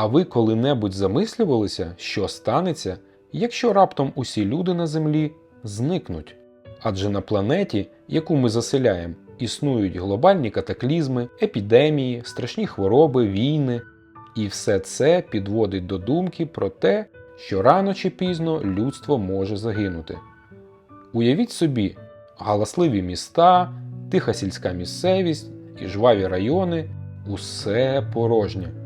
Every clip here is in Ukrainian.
А ви коли-небудь замислювалися, що станеться, якщо раптом усі люди на Землі зникнуть? Адже на планеті, яку ми заселяємо, існують глобальні катаклізми, епідемії, страшні хвороби, війни, і все це підводить до думки про те, що рано чи пізно людство може загинути. Уявіть собі, галасливі міста, тиха сільська місцевість і жваві райони усе порожнє.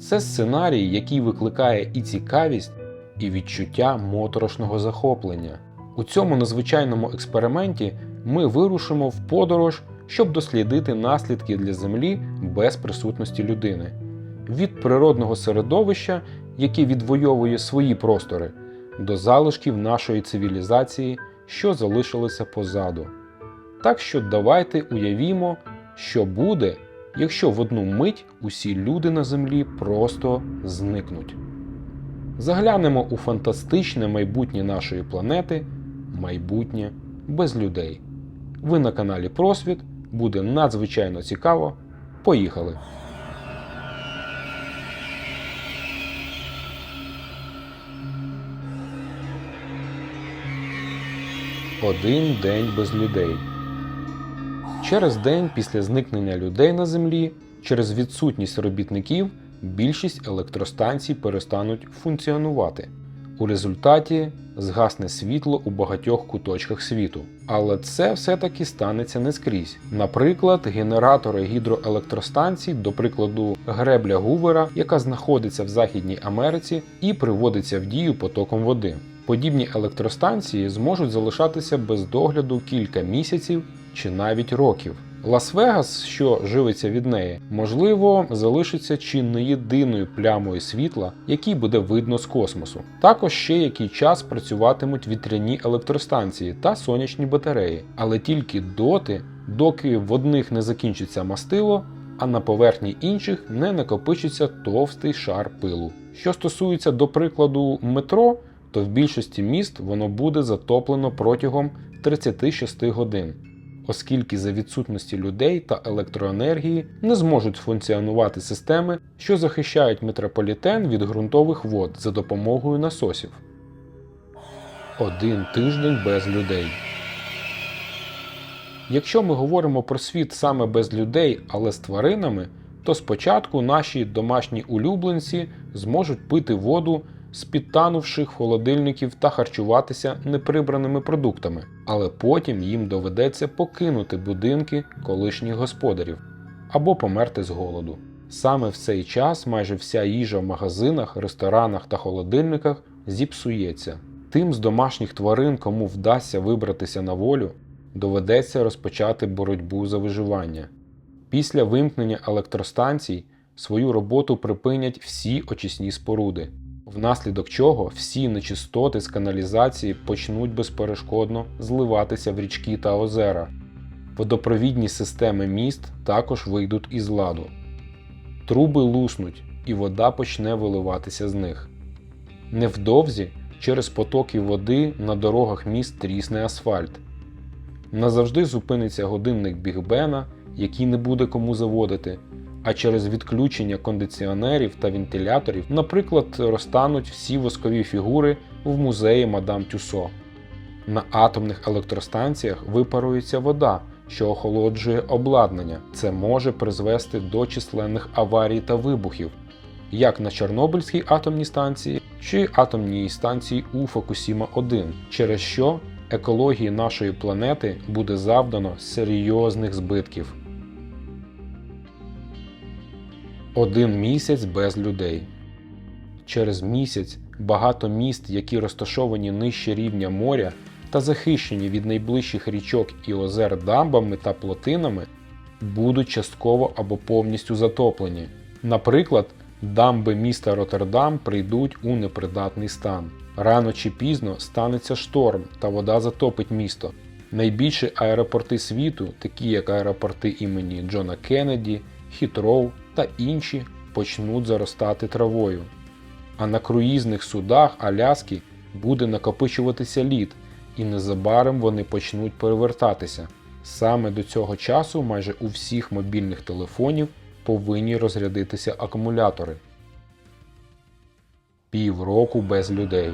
Це сценарій, який викликає і цікавість, і відчуття моторошного захоплення. У цьому незвичайному експерименті ми вирушимо в подорож, щоб дослідити наслідки для Землі без присутності людини. Від природного середовища, яке відвоює свої простори, до залишків нашої цивілізації, що залишилися позаду. Так що давайте уявімо, що буде, якщо в одну мить усі люди на землі просто зникнуть. Заглянемо у фантастичне майбутнє нашої планети, майбутнє без людей. Ви на каналі Просвіт, буде надзвичайно цікаво. Поїхали! Один день без людей. Через день після зникнення людей на землі, через відсутність робітників, більшість електростанцій перестануть функціонувати. У результаті згасне світло у багатьох куточках світу. Але це все-таки станеться не скрізь. Наприклад, генератори гідроелектростанцій, до прикладу, гребля Гувера, яка знаходиться в Західній Америці і приводиться в дію потоком води. Подібні електростанції зможуть залишатися без догляду кілька місяців чи навіть років. Лас-Вегас, що живиться від неї, можливо, залишиться чи не єдиною плямою світла, який буде видно з космосу. Також ще який час працюватимуть вітряні електростанції та сонячні батареї, але тільки доти, доки в одних не закінчиться мастило, а на поверхні інших не накопичиться товстий шар пилу. Що стосується до прикладу метро, то в більшості міст воно буде затоплено протягом 36 годин оскільки за відсутності людей та електроенергії не зможуть функціонувати системи, що захищають метрополітен від ґрунтових вод за допомогою насосів. Один тиждень без людей. Якщо ми говоримо про світ саме без людей, але з тваринами, то спочатку наші домашні улюбленці зможуть пити воду з підтанувших холодильників та харчуватися неприбраними продуктами, але потім їм доведеться покинути будинки колишніх господарів або померти з голоду. Саме в цей час майже вся їжа в магазинах, ресторанах та холодильниках зіпсується. Тим з домашніх тварин, кому вдасться вибратися на волю, доведеться розпочати боротьбу за виживання. Після вимкнення електростанцій свою роботу припинять всі очисні споруди внаслідок чого всі нечистоти з каналізації почнуть безперешкодно зливатися в річки та озера. Водопровідні системи міст також вийдуть із ладу. Труби луснуть і вода почне виливатися з них. Невдовзі через потоки води на дорогах міст трісне асфальт. Назавжди зупиниться годинник Бігбена, який не буде кому заводити а через відключення кондиціонерів та вентиляторів, наприклад, розтануть всі воскові фігури в музеї Мадам Тюсо. На атомних електростанціях випарується вода, що охолоджує обладнання. Це може призвести до численних аварій та вибухів, як на Чорнобильській атомній станції чи атомній станції у Фокусіма 1, через що екології нашої планети буде завдано серйозних збитків. Один місяць без людей. Через місяць багато міст, які розташовані нижче рівня моря та захищені від найближчих річок і озер дамбами та плотинами, будуть частково або повністю затоплені. Наприклад, дамби міста Роттердам прийдуть у непридатний стан. Рано чи пізно станеться шторм та вода затопить місто. Найбільші аеропорти світу, такі як аеропорти імені Джона Кеннеді, Хітроу та інші почнуть заростати травою. А на круїзних судах Аляски буде накопичуватися лід, і незабаром вони почнуть перевертатися. Саме до цього часу майже у всіх мобільних телефонів повинні розрядитися акумулятори. Півроку без людей.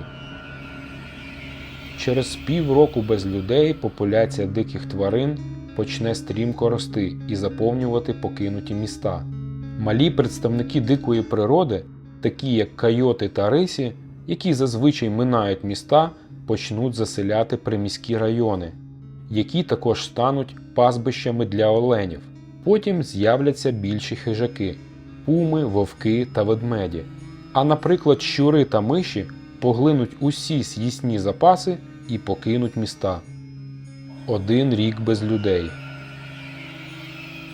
Через півроку без людей популяція диких тварин почне стрімко рости і заповнювати покинуті міста. Малі представники дикої природи, такі як койоти та рисі, які зазвичай минають міста, почнуть заселяти приміські райони, які також стануть пастбищами для оленів. Потім з'являться більші хижаки пуми, вовки та ведмеді. А наприклад, щури та миші поглинуть усі з'їсні запаси і покинуть міста. Один рік без людей.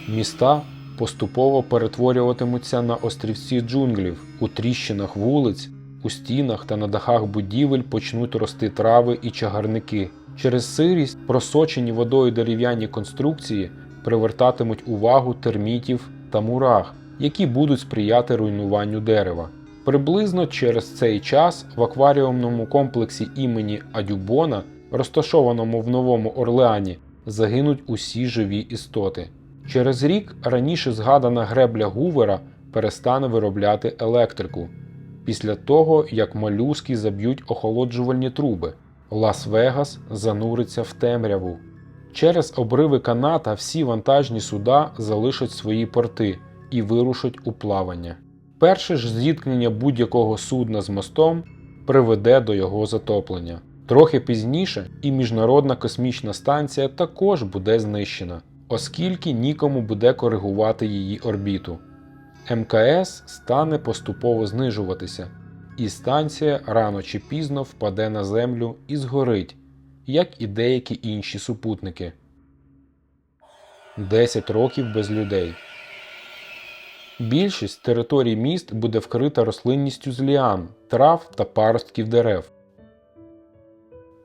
Міста поступово перетворюватимуться на острівці джунглів, у тріщинах вулиць, у стінах та на дахах будівель почнуть рости трави і чагарники. Через сирість просочені водою дерев'яні конструкції привертатимуть увагу термітів та мурах, які будуть сприяти руйнуванню дерева. Приблизно через цей час в акваріумному комплексі імені Адюбона, розташованому в Новому Орлеані, загинуть усі живі істоти. Через рік раніше згадана гребля Гувера перестане виробляти електрику. Після того, як молюски заб'ють охолоджувальні труби, Лас-Вегас зануриться в темряву. Через обриви каната всі вантажні суда залишать свої порти і вирушать у плавання. Перше ж зіткнення будь-якого судна з мостом приведе до його затоплення. Трохи пізніше і Міжнародна космічна станція також буде знищена, оскільки нікому буде коригувати її орбіту. МКС стане поступово знижуватися, і станція рано чи пізно впаде на землю і згорить, як і деякі інші супутники. 10 років без людей. Більшість територій міст буде вкрита рослинністю з ліан, трав та паростків дерев.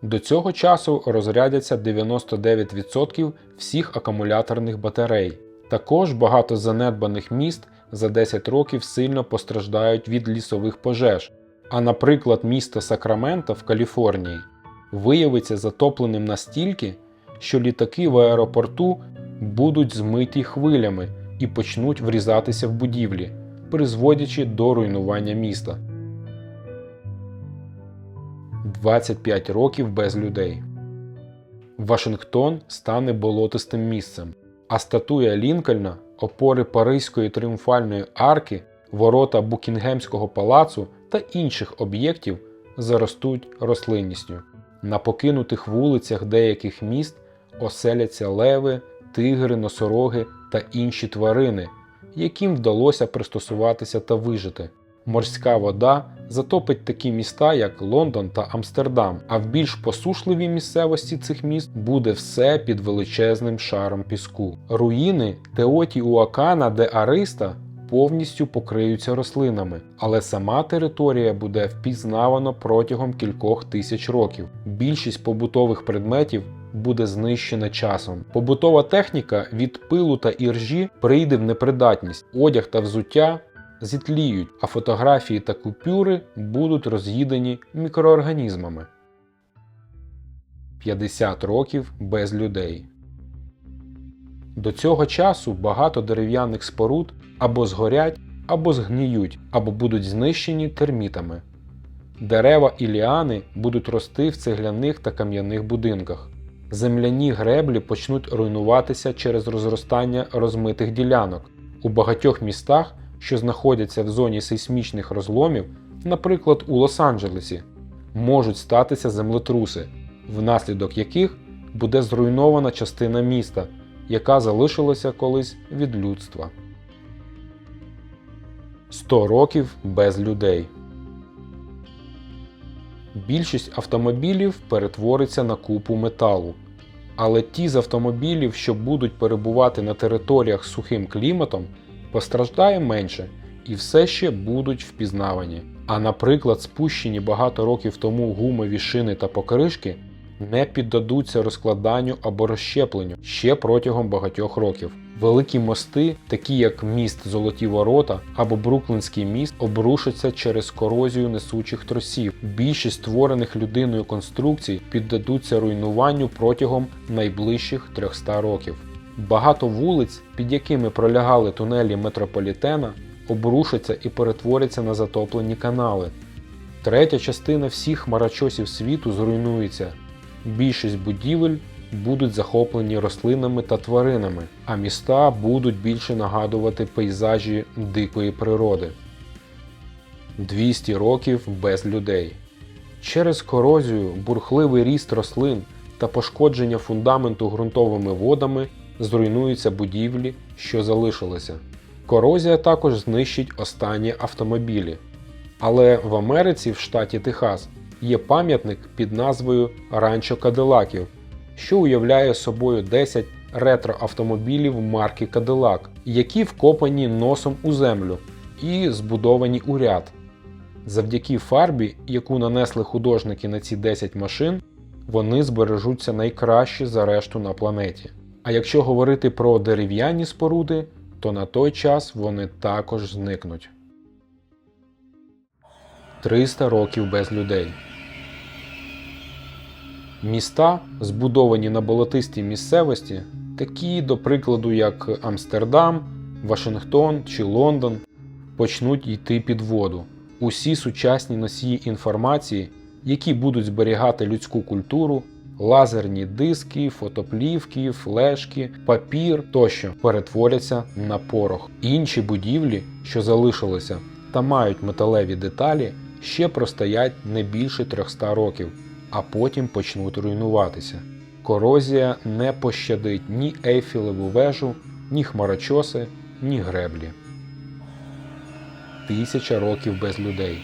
До цього часу розрядяться 99% всіх акумуляторних батарей. Також багато занедбаних міст за 10 років сильно постраждають від лісових пожеж. А наприклад, місто Сакраменто в Каліфорнії виявиться затопленим настільки, що літаки в аеропорту будуть змиті хвилями і почнуть врізатися в будівлі, призводячи до руйнування міста. 25 років без людей. Вашингтон стане болотистим місцем, а статуя Лінкольна, опори Паризької тріумфальної арки, ворота Букінгемського палацу та інших об'єктів заростуть рослинністю. На покинутих вулицях деяких міст оселяться леви, тигри, носороги та інші тварини, яким вдалося пристосуватися та вижити. Морська вода затопить такі міста, як Лондон та Амстердам, а в більш посушливій місцевості цих міст буде все під величезним шаром піску. Руїни Теотіуакана де Ариста повністю покриються рослинами, але сама територія буде впізнавано протягом кількох тисяч років. Більшість побутових предметів буде знищена часом. Побутова техніка від пилу та іржі прийде в непридатність, одяг та взуття зітліють, а фотографії та купюри будуть роз'їдені мікроорганізмами. 50 років без людей. До цього часу багато дерев'яних споруд або згорять, або згниють, або будуть знищені термітами. Дерева і ліани будуть рости в цегляних та кам'яних будинках. Земляні греблі почнуть руйнуватися через розростання розмитих ділянок. У багатьох містах, що знаходяться в зоні сейсмічних розломів, наприклад у Лос-Анджелесі, можуть статися землетруси, внаслідок яких буде зруйнована частина міста, яка залишилася колись від людства. 100 років без людей. Більшість автомобілів перетвориться на купу металу. Але ті з автомобілів, що будуть перебувати на територіях з сухим кліматом, постраждає менше і все ще будуть впізнавані. А наприклад, спущені багато років тому гумові шини та покришки не піддадуться розкладанню або розщепленню ще протягом багатьох років. Великі мости, такі як міст Золоті Ворота або Бруклінський міст, обрушаться через корозію несучих тросів. Більшість створених людиною конструкцій піддадуться руйнуванню протягом найближчих 300 років. Багато вулиць, під якими пролягали тунелі метрополітена, обрушаться і перетворяться на затоплені канали. Третя частина всіх хмарочосів світу зруйнується. Більшість будівель будуть захоплені рослинами та тваринами, а міста будуть більше нагадувати пейзажі дикої природи. 200 років без людей. Через корозію, бурхливий ріст рослин та пошкодження фундаменту ґрунтовими водами зруйнуються будівлі, що залишилися. Корозія також знищить останні автомобілі. Але в Америці, в штаті Техас, є пам'ятник під назвою Ранчо Кадилаків, що уявляє собою 10 ретроавтомобілів марки Cadillac, які вкопані носом у землю і збудовані у ряд. Завдяки фарбі, яку нанесли художники на ці 10 машин, вони збережуться найкраще за решту на планеті. А якщо говорити про дерев'яні споруди, то на той час вони також зникнуть. 300 років без людей. Міста, збудовані на болотистій місцевості, такі, до прикладу, як Амстердам, Вашингтон чи Лондон, почнуть йти під воду. Усі сучасні носії інформації, які будуть зберігати людську культуру, лазерні диски, фотоплівки, флешки, папір тощо перетворяться на порох. Інші будівлі, що залишилися та мають металеві деталі, ще простоять не більше 300 років, а потім почнуть руйнуватися. Корозія не пощадить ні Ейфілеву вежу, ні хмарочоси, ні греблі. Тисяча років без людей.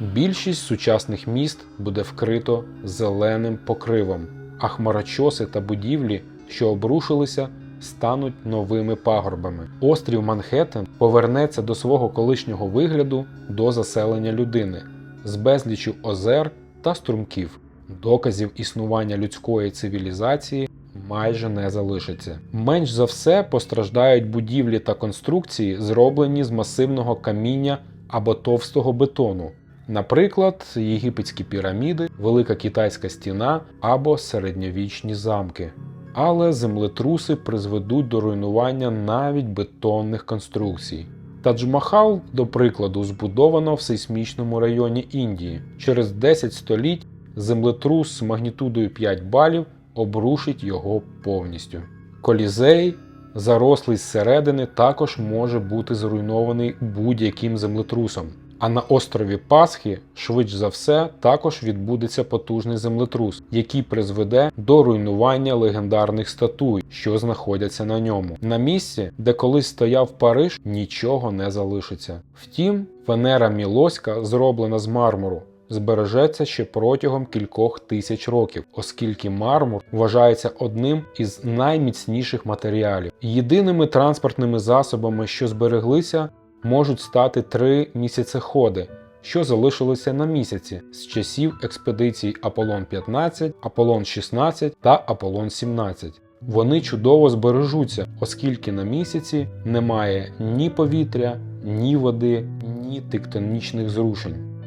Більшість сучасних міст буде вкрито зеленим покривом, а хмарочоси та будівлі, що обрушилися, стануть новими пагорбами. Острів Манхеттен повернеться до свого колишнього вигляду до заселення людини з безлічю озер та струмків. Доказів існування людської цивілізації майже не залишиться. Менш за все постраждають будівлі та конструкції, зроблені з масивного каміння або товстого бетону. Наприклад, єгипетські піраміди, Велика Китайська стіна або середньовічні замки. Але землетруси призведуть до руйнування навіть бетонних конструкцій. Тадж-Махал, до прикладу, збудовано в сейсмічному районі Індії. Через 10 століть землетрус з магнітудою 5 балів обрушить його повністю. Колізей, зарослий зсередини, також може бути зруйнований будь-яким землетрусом. А на острові Пасхи, швидше за все, також відбудеться потужний землетрус, який призведе до руйнування легендарних статуй, що знаходяться на ньому. На місці, де колись стояв Париж, нічого не залишиться. Втім, Венера Мілоська, зроблена з мармуру, збережеться ще протягом кількох тисяч років, оскільки мармур вважається одним із найміцніших матеріалів. Єдиними транспортними засобами, що збереглися, можуть стати три місяцеходи, що залишилися на місяці з часів експедицій Аполлон 15, Аполлон 16 та Аполлон 17. Вони чудово збережуться, оскільки на місяці немає ні повітря, ні води, ні тектонічних зрушень.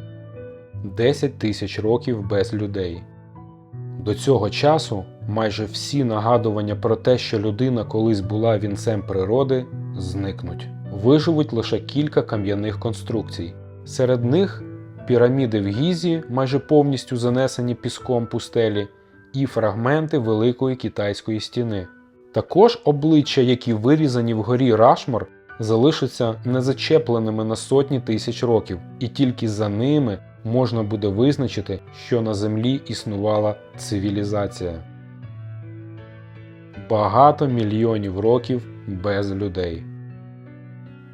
10 тисяч років без людей. До цього часу майже всі нагадування про те, що людина колись була вінцем природи, зникнуть. Виживуть лише кілька кам'яних конструкцій. Серед них піраміди в Гізі, майже повністю занесені піском пустелі, і фрагменти Великої китайської стіни. Також обличчя, які вирізані вгорі Рашмор, залишаться незачепленими на сотні тисяч років, і тільки за ними можна буде визначити, що на землі існувала цивілізація. Багато мільйонів років без людей.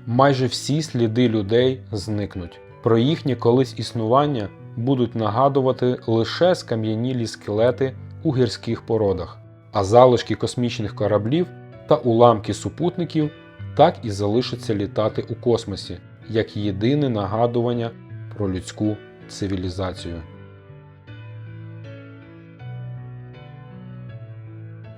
Майже всі сліди людей зникнуть. Про їхнє колись існування будуть нагадувати лише скам'янілі скелети у гірських породах, а залишки космічних кораблів та уламки супутників так і залишаться літати у космосі як єдине нагадування про людську цивілізацію.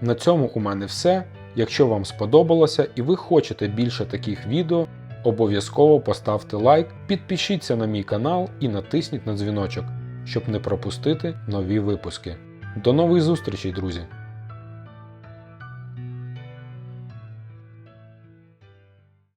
На цьому у мене все. Якщо вам сподобалося і ви хочете більше таких відео, обов'язково поставте лайк, підпишіться на мій канал і натисніть на дзвіночок, щоб не пропустити нові випуски. До нових зустрічей, друзі!